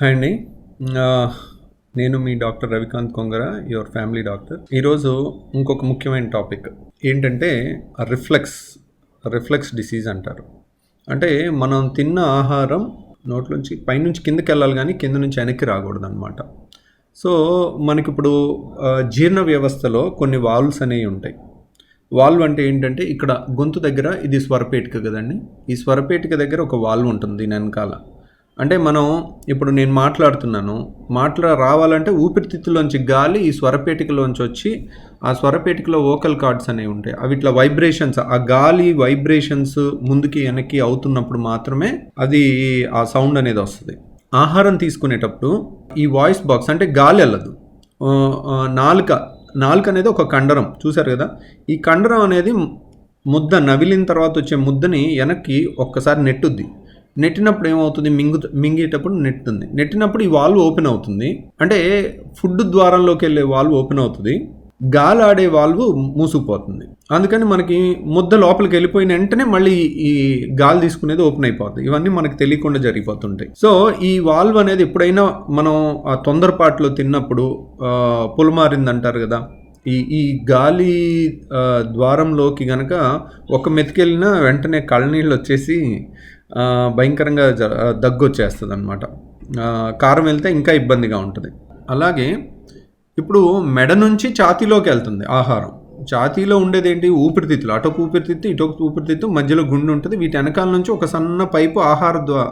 Hi అండి. నేను మీ doctor Ravikanth Kongara your family doctor. ఈరోజు ఇంకొక ముఖ్యమైన టాపిక్. ఏంటంటే రిఫ్లెక్స్ రిఫ్లెక్స్ డిసీజ్ అంటారు. అంటే మనం తిన్న ఆహారం నోట్లోంచి పైనుంచి కిందకి వెళ్ళాలి కానీ కింద నుంచి వెనక్కి రాకూడదు అనమాట సో మనకిప్పుడు జీర్ణ వ్యవస్థలో కొన్ని వాల్వ్స్ అనేవి ఉంటాయి. వాల్వ్ అంటే ఏంటంటే ఇక్కడ గొంతు దగ్గర ఇది స్వరపేటిక కదండి. ఈ స్వరపేటిక దగ్గర ఒక వాల్వ్ ఉంటుంది దీని వెనకాల. అంటే మనం ఇప్పుడు నేను మాట్లాడుతున్నాను మాట్లా రావాలంటే ఊపిరితిత్తులోంచి గాలి ఈ స్వరపేటికలోంచి వచ్చి ఆ స్వరపేటికలో ఓకల్ కార్డ్స్ అనేవి ఉంటాయి. అవి ఇట్లా వైబ్రేషన్స్ ఆ గాలి వైబ్రేషన్స్ ముందుకి వెనక్కి అవుతున్నప్పుడు మాత్రమే అది ఆ సౌండ్ అనేది వస్తుంది. ఆహారం తీసుకునేటప్పుడు ఈ వాయిస్ బాక్స్ అంటే గాలి వెళ్ళదు నాలుక నాలుక అనేది ఒక కండరం. చూసారు కదా? ఈ కండరం అనేది ముద్ద నవిలిన తర్వాత వచ్చే ముద్దని వెనక్కి ఒక్కసారి నెట్టుద్ది. నెట్టినప్పుడు ఏమవుతుంది? మింగు మింగేటప్పుడు నెట్టుతుంది. నెట్టినప్పుడు ఈ వాల్వ్ ఓపెన్ అవుతుంది. అంటే ఫుడ్ ద్వారంలోకి వెళ్ళే వాల్వ్ ఓపెన్ అవుతుంది. గాలి ఆడే వాల్వ్ మూసుకుపోతుంది. అందుకని మనకి ముద్ద లోపలికి వెళ్ళిపోయిన వెంటనే మళ్ళీ ఈ గాలి తీసుకునేది ఓపెన్ అయిపోతుంది ఇవన్నీ మనకి తెలియకుండా జరిగిపోతుంటాయి. సో ఈ వాల్వ్ అనేది ఎప్పుడైనా మనం ఆ తొందరపాట్లో తిన్నప్పుడు పులమారింది అంటారు కదా? ఈ ఈ గాలి ద్వారంలోకి గనక ఒక మెతికెళ్ళినా వెంటనే కళ్ళనీళ్ళు వచ్చేసి భయంకరంగా జ దగ్గు వచ్చేస్తుంది అనమాట కారం వెళ్తే ఇంకా ఇబ్బందిగా ఉంటుంది. అలాగే ఇప్పుడు మెడ నుంచి ఛాతీలోకి వెళ్తుంది ఆహారం. ఛాతీలో ఉండేది ఏంటి ఊపిరితిత్తులు అటొక ఊపిరితిత్తు ఇటొక ఊపిరితిత్తు మధ్యలో గుండె ఉంటుంది. వీటి వెనకాల నుంచి ఒక సన్న పైపు ఆహార ద్వా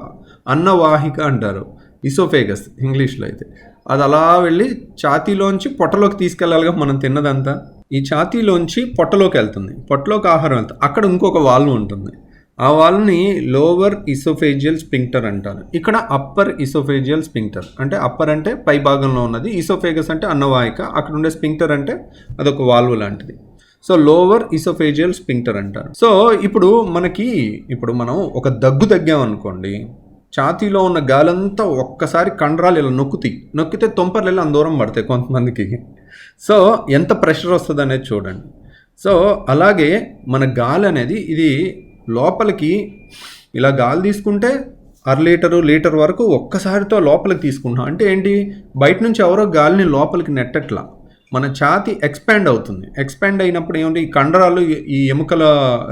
అన్నవాహిక అంటారు. ఇసోఫేగస్ ఇంగ్లీష్లో అయితే. అది అలా వెళ్ళి ఛాతీలోంచి పొట్టలోకి తీసుకెళ్ళాలిగా మనం తిన్నదంతా. ఈ ఛాతీలోంచి పొట్టలోకి వెళ్తుంది. పొట్టలోకి ఆహారం వెళ్తుంది. అక్కడ ఇంకొక వాల్వ్ ఉంటుంది. ఆ వాళ్ళని లోవర్ ఇసోఫేజియల్ స్పింక్టర్ అంటారు. ఇక్కడ అప్పర్ ఇసోఫేజియల్ స్పింక్టర్. అంటే అప్పర్ అంటే పై భాగంలో ఉన్నది. ఇసోఫేగస్ అంటే అన్నవాహిక. అక్కడ ఉండే స్పింక్టర్ అంటే అదొక వాల్వ్ లాంటిది. సో లోవర్ ఇసోఫేజియల్ స్పింక్టర్ అంటారు. సో ఇప్పుడు మనకి ఇప్పుడు మనం ఒక దగ్గు తగ్గామనుకోండి ఛాతీలో ఉన్న గాలంతా ఒక్కసారి కండరాలు ఇలా నొక్కుతాయి. నొక్కితే తొంపర్లు ఇలా దూరం పడతాయి కొంతమందికి. సో ఎంత ప్రెషర్ వస్తుంది అనేది చూడండి. సో అలాగే మన గాలి అనేది ఇది లోపలికి ఇలా గాలి తీసుకుంటే అర లీటరు లీటర్ వరకు ఒక్కసారితో లోపలికి తీసుకుంటున్నాం. అంటే ఏంటి? బయట నుంచి ఎవరో గాలిని లోపలికి నెట్టట్లా. మన ఛాతి ఎక్స్పాండ్ అవుతుంది. ఎక్స్పాండ్ అయినప్పుడు ఏమిటి ఈ కండరాలు ఈ- ఎముకల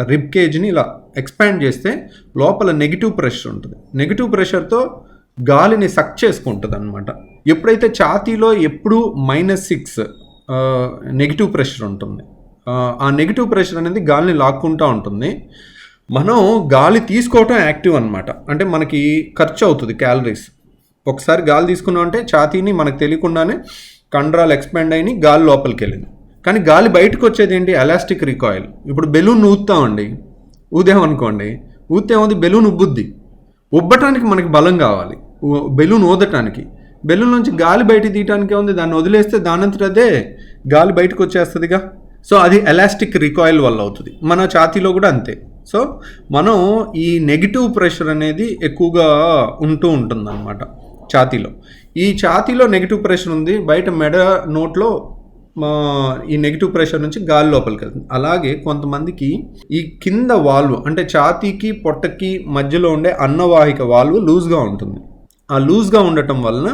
రిబ్ కేజ్ని ఇలా ఎక్స్పాండ్ చేస్తే లోపల నెగిటివ్ ప్రెషర్ ఉంటుంది. నెగిటివ్ ప్రెషర్తో గాలిని సక్ చేసుకుంటుంది అనమాట ఎప్పుడైతే ఛాతీలో ఎప్పుడు మైనస్ సిక్స్ నెగిటివ్ ప్రెషర్ ఉంటుంది ఆ నెగిటివ్ ప్రెషర్ అనేది గాలిని లాక్కుంటూ ఉంటుంది. మనం గాలి తీసుకోవటం యాక్టివ్ అనమాట అంటే మనకి ఖర్చు అవుతుంది క్యాలరీస్. ఒకసారి గాలి తీసుకున్నాం అంటే ఛాతీని మనకు తెలియకుండానే కండరాలు ఎక్స్పాండ్ అయినాయి గాలి లోపలికి వెళ్ళింది కానీ గాలి బయటకు వచ్చేది ఏంటి? Elastic recoil. ఇప్పుడు బెలూన్ ఊతామండి ఊదామనుకోండి ఊతే బెలూన్ ఉబ్బుద్ది. ఉబ్బటానికి మనకి బలం కావాలి. బెలూన్ ఊదటానికి. బెలూన్ నుంచి గాలి బయట తీయటానికి ఉంది దాన్ని వదిలేస్తే దానంతట అదే గాలి బయటకు వచ్చేస్తుందిగా సో అది ఎలాస్టిక్ రికాయిల్ వల్ల అవుతుంది. మన ఛాతీలో కూడా అంతే. సో మనం ఈ నెగిటివ్ ప్రెషర్ అనేది ఎక్కువగా ఉంటూ ఉంటుందన్నమాట ఛాతీలో. ఈ ఛాతీలో నెగిటివ్ ప్రెషర్ ఉంది బయట మెడ నోట్లో మా ఈ నెగిటివ్ ప్రెషర్ నుంచి గాలి లోపలికి వెళ్తుంది. అలాగే కొంతమందికి ఈ కింద వాల్వ్ అంటే ఛాతీకి పొట్టకి మధ్యలో ఉండే అన్నవాహిక వాల్వ్ లూజ్గా ఉంటుంది. ఆ లూజ్గా ఉండటం వలన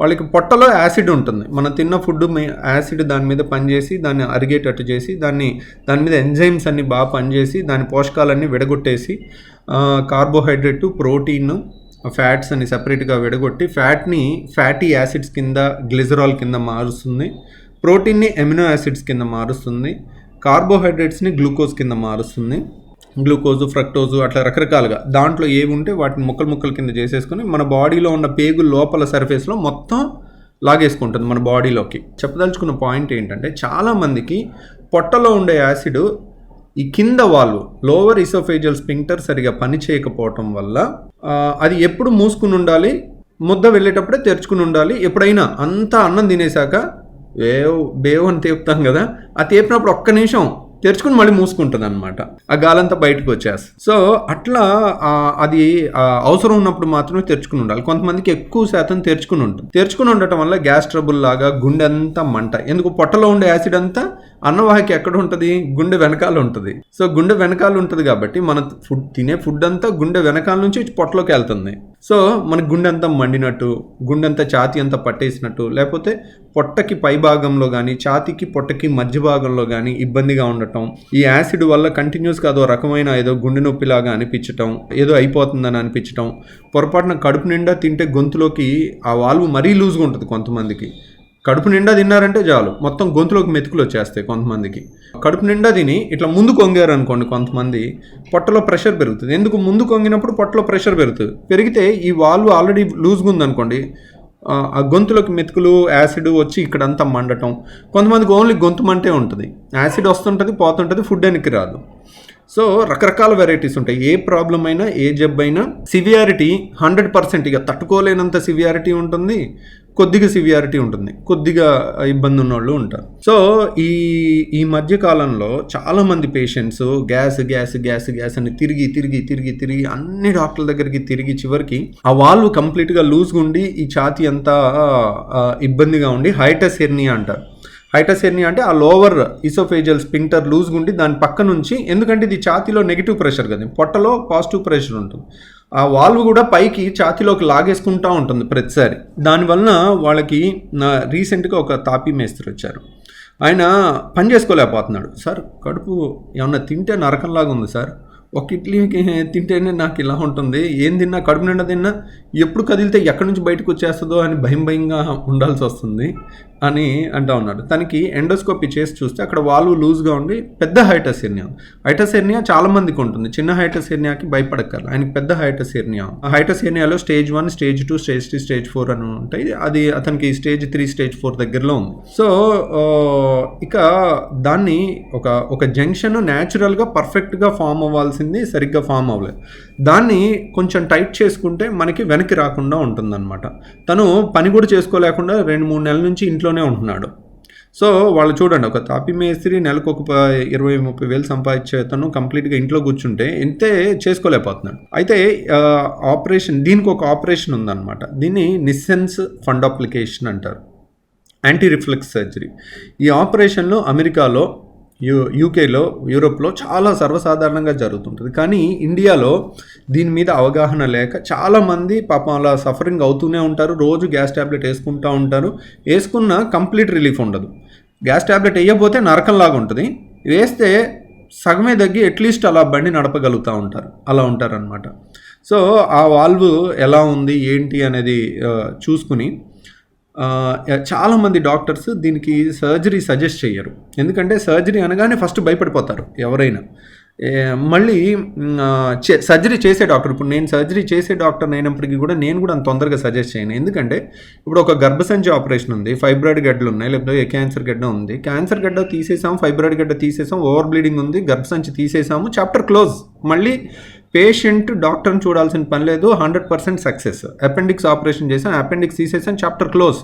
వాళ్ళకి పొట్టలో యాసిడ్ ఉంటుంది. మనం తిన్న ఫుడ్ యాసిడ్ దాని మీద పనిచేసి దాన్ని అరిగేటట్టు చేసి దాన్ని దాని మీద ఎంజైమ్స్ అన్ని బాగా పనిచేసి దాని పోషకాలన్నీ విడగొట్టేసి కార్బోహైడ్రేట్ ప్రోటీన్ ఫ్యాట్స్ అని సపరేట్గా విడగొట్టి ఫ్యాట్ని ఫ్యాటీ యాసిడ్స్ కింద గ్లిజరాల్ కింద మారుస్తుంది. ప్రోటీన్ని ఎమినో యాసిడ్స్ కింద మారుస్తుంది. కార్బోహైడ్రేట్స్ని గ్లూకోజ్ కింద మారుస్తుంది. గ్లూకోజు ఫ్రక్టోజు అట్లా రకరకాలుగా దాంట్లో ఏవి ఉంటే వాటిని ముక్కలు ముక్కల కింద చేసేసుకొని మన బాడీలో ఉన్న పేగు లోపల సర్ఫేస్లో మొత్తం లాగేసుకుంటుంది మన బాడీలోకి. చెప్పదలుచుకున్న పాయింట్ ఏంటంటే చాలామందికి పొట్టలో ఉండే యాసిడ్ ఈ కింద వాళ్ళు లోవర్ ఇసోఫేజియల్ స్పింక్టర్ సరిగా పని చేయకపోవటం వల్ల అది ఎప్పుడు మూసుకుని ఉండాలి ముద్ద వెళ్ళేటప్పుడే తెరుచుకుని ఉండాలి ఎప్పుడైనా అంతా అన్నం తినేశాక వేవ్ బేవ్ అని తేపుతాం కదా ఆ తేపినప్పుడు ఒక్క నిమిషం తెరుచుకుని మళ్ళీ మూసుకుంటుంది అనమాట ఆ గాలంతా బయటకు వచ్చేస్తుంది. సో అట్లా అది అవసరం ఉన్నప్పుడు మాత్రమే తెరుచుకుని ఉండాలి. కొంతమందికి ఎక్కువ శాతం తెరుచుకుని ఉంటుంది. తెరుచుకుని ఉండటం వల్ల గ్యాస్ ట్రబుల్ లాగా గుండె అంతా మంట. ఎందుకు? పొట్టలో ఉండే యాసిడ్ అంతా అన్నవాహిక ఎక్కడ ఉంటుంది? గుండె వెనకాల ఉంటుంది. సో గుండె వెనకాల ఉంటుంది కాబట్టి మన ఫుడ్ తినే ఫుడ్ అంతా గుండె వెనకాల నుంచి పొట్టలోకి వెళ్తుంది. సో మన గుండె అంతా మండినట్టు గుండె అంతా ఛాతీ అంతా పట్టేసినట్టు లేకపోతే పొట్టకి పై భాగంలో కానీ ఛాతీకి పొట్టకి మధ్య భాగంలో కానీ ఇబ్బందిగా ఉండటం ఈ యాసిడ్ వల్ల కంటిన్యూస్గా అదో రకమైన ఏదో గుండె నొప్పిలాగా అనిపించటం ఏదో అయిపోతుందని అనిపించటం పొరపాటున కడుపు నిండా తింటే గొంతులోకి ఆ వాల్వ్ మరీ లూజ్గా ఉంటుంది కొంతమందికి. కడుపు నిండా తిన్నారంటే చాలు. మొత్తం గొంతులోకి మెతుకులు వచ్చేస్తాయి కొంతమందికి. కడుపు నిండా తిని ఇట్లా ముందు కొంగారు అనుకోండి కొంతమంది పొట్టలో ప్రెషర్ పెరుగుతుంది. ఎందుకు? ముందు కొంగినప్పుడు పొట్టలో ప్రెషర్ పెరుగుతుంది. పెరిగితే ఈ వాల్వ్ ఆల్రెడీ లూజ్గా ఉందనుకోండి ఆ, ఆ గొంతులోకి మెతుకులు యాసిడ్ వచ్చి ఇక్కడంతా మండటం. కొంతమందికి ఓన్లీ గొంతు మంటే ఉంటుంది. యాసిడ్ వస్తుంటుంది పోతుంటుంది ఫుడ్ వెనక్కి రాదు. సో రకరకాల వెరైటీస్ ఉంటాయి. ఏ ప్రాబ్లం అయినా ఏ జబ్బు అయినా సివియారిటీ హండ్రెడ్ పర్సెంట్ ఇక తట్టుకోలేనంత సివియారిటీ ఉంటుంది. కొద్దిగా సివియారిటీ ఉంటుంది కొద్దిగా ఇబ్బంది ఉన్నోళ్ళు ఉంటారు. సో ఈ ఈ మధ్య కాలంలో చాలా మంది patients gas gas gas gas అని తిరిగి తిరిగి తిరిగి తిరిగి అన్ని డాక్టర్ల దగ్గరికి తిరిగి చివరికి ఆ వాళ్ళు కంప్లీట్గా లూజ్గా ఉండి ఈ ఛాతీ అంతా ఇబ్బందిగా ఉండి హైటస్ హెర్నియా అంటారు. హైటస్ హెర్నియా అంటే ఆ లోవర్ ఇసోఫేజియల్ స్పింక్టర్ లూజ్గా ఉండి దాని పక్క నుంచి ఎందుకంటే ఇది ఛాతీలో నెగిటివ్ ప్రెషర్ కదా పొట్టలో పాజిటివ్ ప్రెషర్ ఉంటుంది. ఆ వాల్వ్ కూడా పైకి ఛాతీలోకి లాగేసుకుంటూ ఉంటుంది ప్రతిసారి. దానివలన వాళ్ళకి నా రీసెంట్గా ఒక తాపీ మేస్త్రి వచ్చారు. ఆయన పని చేసుకోలేకపోతున్నాడు. సార్ కడుపు ఏమన్నా తింటే నరకంలాగా ఉంది సార్. ఒక ఇడ్లీ తింటేనే నాకు ఇలా ఉంటుంది. ఏం తిన్నా కడుపు నిండా తిన్నా ఎప్పుడు కదిలితే ఎక్కడి నుంచి బయటకు వచ్చేస్తుందో అని భయం భయంగా ఉండాల్సి వస్తుంది అని అంటా ఉన్నాడు. తనకి ఎండోస్కోపీ చేసి చూస్తే అక్కడ వాల్వ్ లూజ్గా ఉండి పెద్ద హైటస్ ఎర్నియా హైటస్ ఎర్నియా చాలా మందికి ఉంటుంది. చిన్న హైటస్ ఎర్నియాకి భయపడక్కర్ల. ఆయనకి పెద్ద హైటస్ ఎర్నియా ఆ hiatus ఎర్నియాలో stage one stage two stage three stage four అని ఉంటాయి. అది అతనికి స్టేజ్ త్రీ స్టేజ్ ఫోర్ దగ్గరలో ఉంది. సో ఇక దాన్ని ఒక ఒక జంక్షన్ న్యాచురల్గా పర్ఫెక్ట్గా ఫామ్ అవ్వాల్సింది సరిగ్గా ఫామ్ అవ్వలేదు. దాన్ని కొంచెం టైట్ చేసుకుంటే మనకి వెనక్కి రాకుండా ఉంటుందన్నమాట. తను పని కూడా చేసుకోలేకుండా రెండు మూడు నెలల నుంచి ఇంట్లోనే ఉంటున్నాడు. సో వాళ్ళు చూడండి ఒక తాపి మేస్త్రి నెలకు ఒక ఇరవై ముప్పై వేలు సంపాదించే అతను కంప్లీట్గా ఇంట్లో కూర్చుంటే ఇంతే చేసుకోలేకపోతున్నాడు. అయితే ఆపరేషన్ దీనికి ఒక ఆపరేషన్ ఉందన్నమాట. దీన్ని నిస్సెన్స్ ఫండ్ అప్లికేషన్ అంటారు. Anti reflux surgery. ఈ ఆపరేషన్లో అమెరికాలో యూ యూకేలో యూరోప్లో చాలా సర్వసాధారణంగా జరుగుతుంటుంది. కానీ ఇండియాలో దీని మీద అవగాహన లేక చాలామంది పాపం అలా సఫరింగ్ అవుతూనే ఉంటారు. రోజు గ్యాస్ ట్యాబ్లెట్ వేసుకుంటూ ఉంటారు. వేసుకున్న కంప్లీట్ రిలీఫ్ ఉండదు. గ్యాస్ ట్యాబ్లెట్ వేయకపోతే నరకంలాగా ఉంటుంది. వేస్తే సగమే తగ్గి అట్లీస్ట్ అలా బండి నడపగలుగుతూ ఉంటారు. అలా ఉంటారనమాట సో ఆ వాల్వ్ ఎలా ఉంది ఏంటి అనేది చూసుకుని చాలామంది డాక్టర్స్ దీనికి సర్జరీ సజెస్ట్ చేయరు ఎందుకంటే సర్జరీ అనగానే ఫస్ట్ భయపడిపోతారు ఎవరైనా. మళ్ళీ చే- సర్జరీ చేసే డాక్టర్ ఇప్పుడు నేను సర్జరీ చేసే డాక్టర్ అయినప్పటికీ కూడా నేను కూడా అంత తొందరగా సజెస్ట్ చేయను. ఎందుకంటే ఇప్పుడు ఒక గర్భసంచి ఆపరేషన్ ఉంది ఫైబ్రాయిడ్ గడ్డలు ఉన్నాయి లేకపోతే క్యాన్సర్ గడ్డ ఉంది. క్యాన్సర్ గడ్డ తీసేసాము ఫైబ్రాయిడ్ గడ్డ తీసేసాం ఓవర్ బ్లీడింగ్ ఉంది గర్భసంచి తీసేసాము చాప్టర్ క్లోజ్ మళ్ళీ పేషెంట్ డాక్టర్ని చూడాల్సిన పని లేదు hundred percent success appendix operation చేసాం అపెండిక్స్ తీసేసాం చాప్టర్ క్లోజ్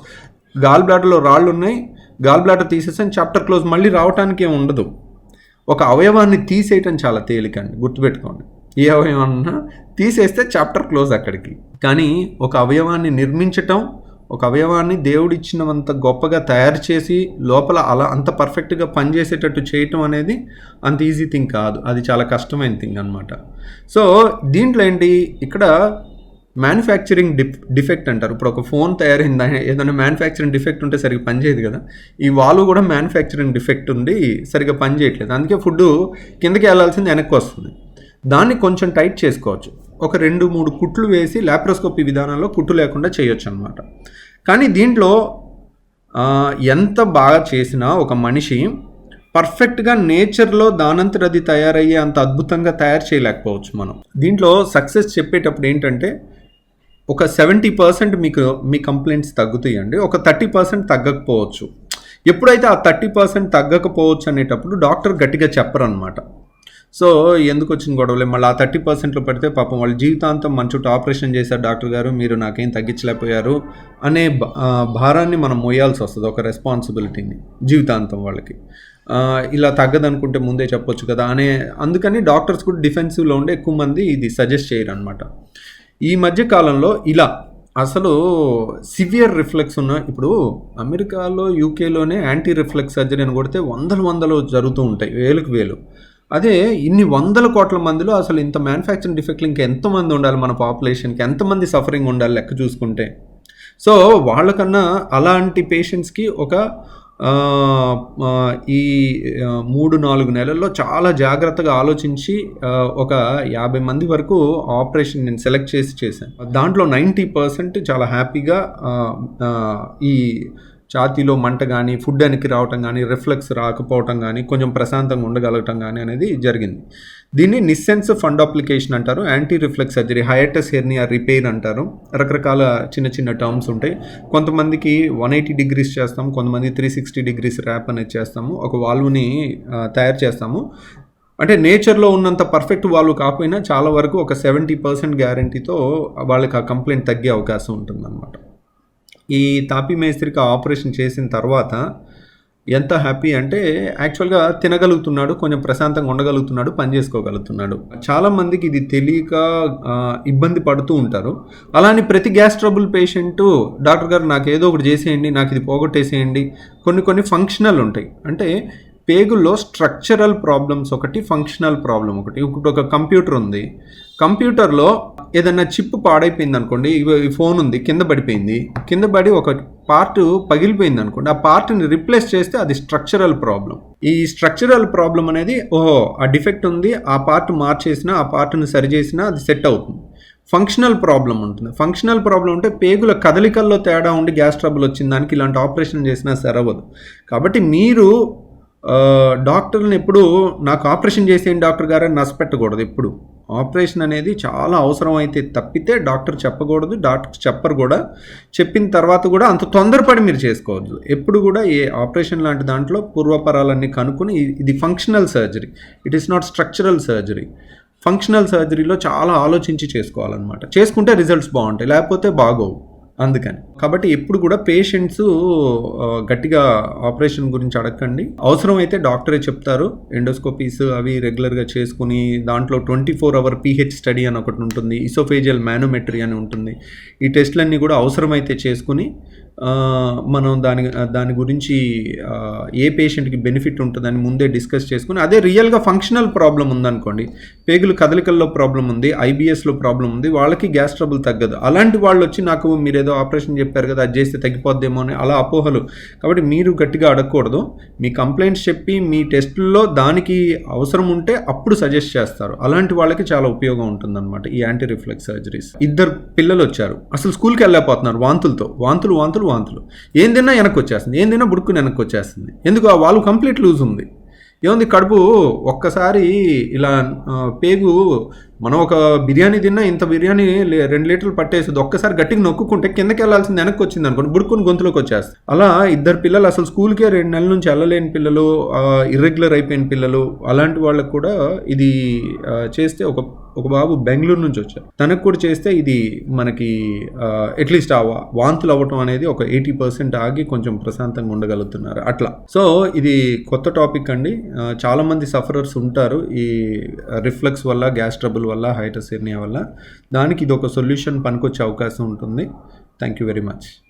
గాల్ బ్లాడర్లో రాళ్ళు ఉన్నాయి గాల్ బ్లాడర్ తీసేసాం చాప్టర్ క్లోజ్ మళ్ళీ రావడానికి ఏం ఉండదు. ఒక అవయవాన్ని తీసేయటం చాలా తేలికండి గుర్తుపెట్టుకోండి. ఏ అవయవాన్న తీసేస్తే చాప్టర్ క్లోజ్ అక్కడికి. కానీ ఒక అవయవాన్ని నిర్మించటం ఒక అవయవాన్ని దేవుడిచ్చినంత గొప్పగా తయారు చేసి లోపల అలా అంత పర్ఫెక్ట్గా పనిచేసేటట్టు చేయటం అనేది అంత ఈజీ థింగ్ కాదు. అది చాలా కష్టమైన థింగ్ అనమాట సో దీంట్లో ఏంటి? ఇక్కడ మ్యానుఫ్యాక్చరింగ్ డిఫ్ డిఫెక్ట్ అంటారు. ఇప్పుడు ఒక ఫోన్ తయారైంది? ఏదైనా మ్యానుఫ్యాక్చరింగ్ డిఫెక్ట్ ఉంటే సరిగ్గా పనిచేయదు కదా. ఈ వాల్వ్ కూడా మ్యానుఫ్యాక్చరింగ్ డిఫెక్ట్ ఉండి సరిగ్గా పనిచేయట్లేదు. అందుకే ఫుడ్ కిందకి వెళ్ళాల్సింది వెనక్కి వస్తుంది. దాన్ని కొంచెం టైట్ చేసుకోవచ్చు. ఒక రెండు మూడు కుట్లు వేసి లాప్రోస్కోపీ విధానంలో కుట్టు లేకుండా చేయొచ్చు అనమాట కానీ దీంట్లో ఎంత బాగా చేసినా ఒక మనిషి పర్ఫెక్ట్గా నేచర్లో దానంతర అది తయారయ్యే అంత అద్భుతంగా తయారు చేయలేకపోవచ్చు మనం. దీంట్లో సక్సెస్ చెప్పేటప్పుడు ఏంటంటే ఒక సెవెంటీ పర్సెంట్ మీకు మీ కంప్లైంట్స్ తగ్గుతాయండి. ఒక థర్టీ పర్సెంట్ తగ్గకపోవచ్చు. ఎప్పుడైతే ఆ థర్టీ పర్సెంట్ తగ్గకపోవచ్చు అనేటప్పుడు డాక్టర్ గట్టిగా చెప్పరనమాట సో ఎందుకు వచ్చిన గొడవలే? మళ్ళీ ఆ థర్టీ పర్సెంట్లో పెడితే పాపం వాళ్ళు జీవితాంతం మంచుట ఆపరేషన్ చేశారు డాక్టర్ గారు మీరు నాకేం తగ్గించలేకపోయారు అనే భా- భారాన్ని మనం మోయాల్సి వస్తుంది ఒక రెస్పాన్సిబిలిటీని జీవితాంతం వాళ్ళకి. ఇలా తగ్గదనుకుంటే ముందే చెప్పొచ్చు కదా అనే అందుకని డాక్టర్స్ కూడా డిఫెన్సివ్లో ఉండే ఎక్కువ మంది ఇది సజెస్ట్ చేయరు అనమాట ఈ మధ్య కాలంలో ఇలా అసలు సివియర్ రిఫ్లెక్స్ ఉన్న ఇప్పుడు అమెరికాలో యూకేలోనే యాంటీ రిఫ్లెక్స్ సర్జరీ అని కొడితే వందలు వందలు జరుగుతూ ఉంటాయి వేలకు వేలు. అదే ఇన్ని వందల కోట్ల మందిలో అసలు ఇంత మ్యానుఫ్యాక్చరింగ్ డిఫెక్ట్లు ఇంకా ఎంతమంది ఉండాలి మన పాపులేషన్కి ఎంతమంది సఫరింగ్ ఉండాలి లెక్క చూసుకుంటే. సో వాళ్ళకన్నా అలాంటి పేషెంట్స్కి ఒక ఈ మూడు నాలుగు నెలల్లో చాలా జాగ్రత్తగా ఆలోచించి ఒక యాభై మంది వరకు ఆపరేషన్ నేను సెలెక్ట్ చేసి చేశాను. దాంట్లో నైంటీ పర్సెంట్ చాలా హ్యాపీగా ఈ ఛాతీలో మంట కానీ ఫుడ్ వెనక్కి రావటం కానీ రిఫ్లెక్స్ రాకపోవటం కానీ కొంచెం ప్రశాంతంగా ఉండగలగటం కానీ అనేది జరిగింది. దీన్ని నిస్సెన్స్ ఫండ్ అప్లికేషన్ అంటారు anti reflux surgery hiatus hernia repair అంటారు. రకరకాల చిన్న చిన్న టర్మ్స్ ఉంటాయి. కొంతమందికి వన్ ఎయిటీ డిగ్రీస్ చేస్తాము కొంతమంది త్రీ సిక్స్టీ డిగ్రీస్ ర్యాప్ అనేది చేస్తాము. ఒక వాల్వ్ని తయారు చేస్తాము. అంటే నేచర్లో ఉన్నంత పర్ఫెక్ట్ వాళ్ళు కాకపోయినా చాలా వరకు ఒక సెవెంటీ పర్సెంట్ గ్యారంటీతో వాళ్ళకి ఆ కంప్లైంట్ తగ్గే అవకాశం ఉంటుందన్నమాట. ఈ తాపీ మేస్త్రికి ఆపరేషన్ చేసిన తర్వాత ఎంత హ్యాపీ అంటే యాక్చువల్గా తినగలుగుతున్నాడు కొంచెం ప్రశాంతంగా ఉండగలుగుతున్నాడు పని చేసుకోగలుగుతున్నాడు. చాలామందికి ఇది తెలియక ఇబ్బంది పడుతూ ఉంటారు. అలానే ప్రతి గ్యాస్ ట్రబుల్ పేషెంట్ డాక్టర్ గారు నాకు ఏదో ఒకటి చేసేయండి నాకు ఇది పోగొట్టేసేయండి. కొన్ని కొన్ని ఫంక్షనల్ ఉంటాయి. అంటే పేగుల్లో స్ట్రక్చరల్ ప్రాబ్లమ్స్ ఒకటి ఫంక్షనల్ ప్రాబ్లం ఒకటి. ఇప్పుడు ఒక కంప్యూటర్ ఉంది. కంప్యూటర్లో ఏదైనా చిప్ పాడైపోయింది అనుకోండి ఈ ఫోన్ ఉంది కింద పడిపోయింది. కింద పడి ఒక పార్ట్ పగిలిపోయింది అనుకోండి ఆ పార్ట్ని రిప్లేస్ చేస్తే అది స్ట్రక్చరల్ ప్రాబ్లం ఈ స్ట్రక్చరల్ ప్రాబ్లం అనేది ఓహో ఆ డిఫెక్ట్ ఉంది ఆ పార్ట్ మార్చేసినా ఆ పార్ట్ని సరి చేసినా అది సెట్ అవుతుంది. ఫంక్షనల్ ప్రాబ్లం ఉంటుంది. ఫంక్షనల్ ప్రాబ్లం అంటే పేగుల కదలికల్లో తేడా ఉండి గ్యాస్ ట్రబుల్ వచ్చిన దానికి ఇలాంటి ఆపరేషన్ చేసినా సరవదు కాబట్టి మీరు డాక్టర్ని ఎప్పుడు నాకు ఆపరేషన్ చేసేయండి డాక్టర్ గారు అని నష్టపెట్టకూడదు ఎప్పుడు. ఆపరేషన్ అనేది చాలా అవసరం అయితే తప్పితే డాక్టర్ చెప్పకూడదు డాక్టర్ చెప్పరు కూడా. చెప్పిన తర్వాత కూడా అంత తొందరపడి మీరు చేసుకోవద్దు. ఎప్పుడు కూడా ఏ ఆపరేషన్ లాంటి దాంట్లో పూర్వపరాలన్నీ కనుక్కొని ఇది functional surgery. It is not structural surgery functional సర్జరీలో చాలా ఆలోచించి చేసుకోవాలన్నమాట. చేసుకుంటే రిజల్ట్స్ బాగుంటాయి లేకపోతే బాగోవు. అందుకని. కాబట్టి ఎప్పుడు కూడా పేషెంట్స్ గట్టిగా ఆపరేషన్ గురించి అడగండి అవసరమైతే డాక్టరే చెప్తారు. ఎండోస్కోపీస్ అవి రెగ్యులర్గా చేసుకుని దాంట్లో twenty four hour pH study అని ఒకటి ఉంటుంది. ఇసోఫేజియల్ మ్యానోమెట్రీ అని ఉంటుంది. ఈ టెస్ట్లన్నీ కూడా అవసరమైతే చేసుకుని మనం దాని దాని గురించి ఏ పేషెంట్కి బెనిఫిట్ ఉంటుందని ముందే డిస్కస్ చేసుకుని అదే రియల్గా ఫంక్షనల్ ప్రాబ్లం ఉందనుకోండి పేగులు కదలికల్లో ప్రాబ్లం ఉంది ఐబిఎస్లో ప్రాబ్లం ఉంది వాళ్ళకి గ్యాస్ ట్రబుల్ తగ్గదు. అలాంటి వాళ్ళు వచ్చి నాకు మీరు ఏదో ఆపరేషన్ చెప్పారు కదా అది చేస్తే తగ్గిపోద్దేమో అని అలా అపోహలు. కాబట్టి మీరు గట్టిగా అడగకూడదు. మీ కంప్లైంట్స్ చెప్పి మీ టెస్టుల్లో దానికి అవసరం ఉంటే అప్పుడు సజెస్ట్ చేస్తారు. అలాంటి వాళ్ళకి చాలా ఉపయోగం ఉంటుందన్నమాట ఈ యాంటీ రిఫ్లెక్స్ సర్జరీస్. ఇద్దరు పిల్లలు వచ్చారు. అసలు స్కూల్కి వెళ్ళలేకపోతున్నారు వాంతులతో. వాంతులు వాంతులు వాంతులు. ఏం తిన్నా వెనక్కి వచ్చేస్తుంది. ఏం తిన్నా బుడుక్కుని వెనక్కి వచ్చేస్తుంది. ఎందుకు? ఆ వాళ్ళు కంప్లీట్ లూజ్ ఉంది. ఏముంది? కడుపు ఒక్కసారి ఇలా పేగు మనం ఒక బిర్యానీ తిన్నా ఇంత బిర్యానీ లే- రెండు లీటర్లు పట్టేస్తుంది. ఒక్కసారి గట్టిగా నొక్కుంటే కిందకి వెళ్ళాల్సింది వెనక్కి వచ్చింది అనుకోండి బుడుకుని గొంతులోకి వచ్చేస్తుంది. అలా ఇద్దరు పిల్లలు అసలు స్కూల్కే రెండు నెలల నుంచి వెళ్ళలేని పిల్లలు ఇర్రెగ్యులర్ అయిపోయిన పిల్లలు అలాంటి వాళ్ళకు కూడా ఇది చేస్తే ఒక ఒక బాబు బెంగళూరు నుంచి వచ్చారు తనకు కూడా చేస్తే ఇది మనకి అట్లీస్ట్ ఆ వాంతులు అవ్వటం అనేది ఒక ఎయిటీ పర్సెంట్ ఆగి కొంచెం ప్రశాంతంగా ఉండగలుగుతున్నారు. అట్లా. సో ఇది కొత్త టాపిక్ అండి. చాలామంది సఫరర్స్ ఉంటారు. ఈ రిఫ్లెక్స్ వల్ల గ్యాస్ ట్రబుల్ వల్ల హైటసెర్నియా వల్ల. దానికి ఇది ఒక సొల్యూషన్ పనికొచ్చే అవకాశం ఉంటుంది. Thank you very much.